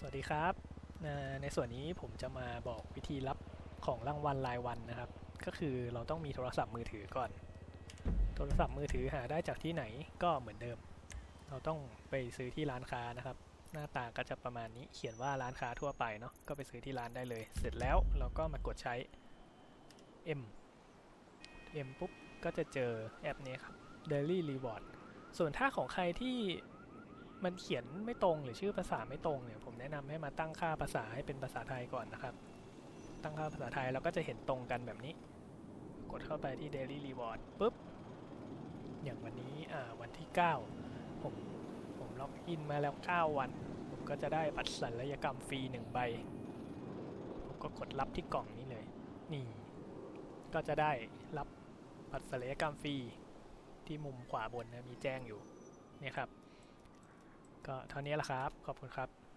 สวัสดีครับ ในส่วนนี้ผมจะมาบอกวิธีรับของรางวัลรายวันนะครับ ก็คือเราต้องมีโทรศัพท์มือถือก่อน โทรศัพท์มือถือหาได้จากที่ไหนก็เหมือนเดิม เราต้องไปซื้อที่ร้านค้านะครับ หน้าตาก็จะประมาณนี้เขียนว่าร้านค้าทั่วไปเนาะก็ไปซื้อที่ร้านได้เลย เสร็จแล้วเราก็มากดใช้ M M ปุ๊บก็จะเจอแอปนี้ครับ Daily Reward ส่วนถ้าของใครที่ มันเขียนไม่ตรงหรือชื่อภาษาไม่ตรงเนี่ยผมแนะนำให้มาตั้งค่าภาษาให้เป็นภาษาไทยก่อนนะครับ ตั้งค่าภาษาไทยเราก็จะเห็นตรงกันแบบนี้ กดเข้าไปที่ Daily Reward ปุ๊บ อย่างวันนี้อ่าวันที่ 9 ผมผมล็อกอินมาแล้ว 9 วัน ผมก็จะได้บัตรศัลยกรรมฟรี 1 ใบ ผมก็กดรับที่กล่องนี้เลย นี่ ก็จะได้รับบัตรศัลยกรรมฟรีที่มุมขวาบนนะมีแจ้งอยู่เนี่ยครับ ก็เท่านี้แหละครับ ขอบคุณครับ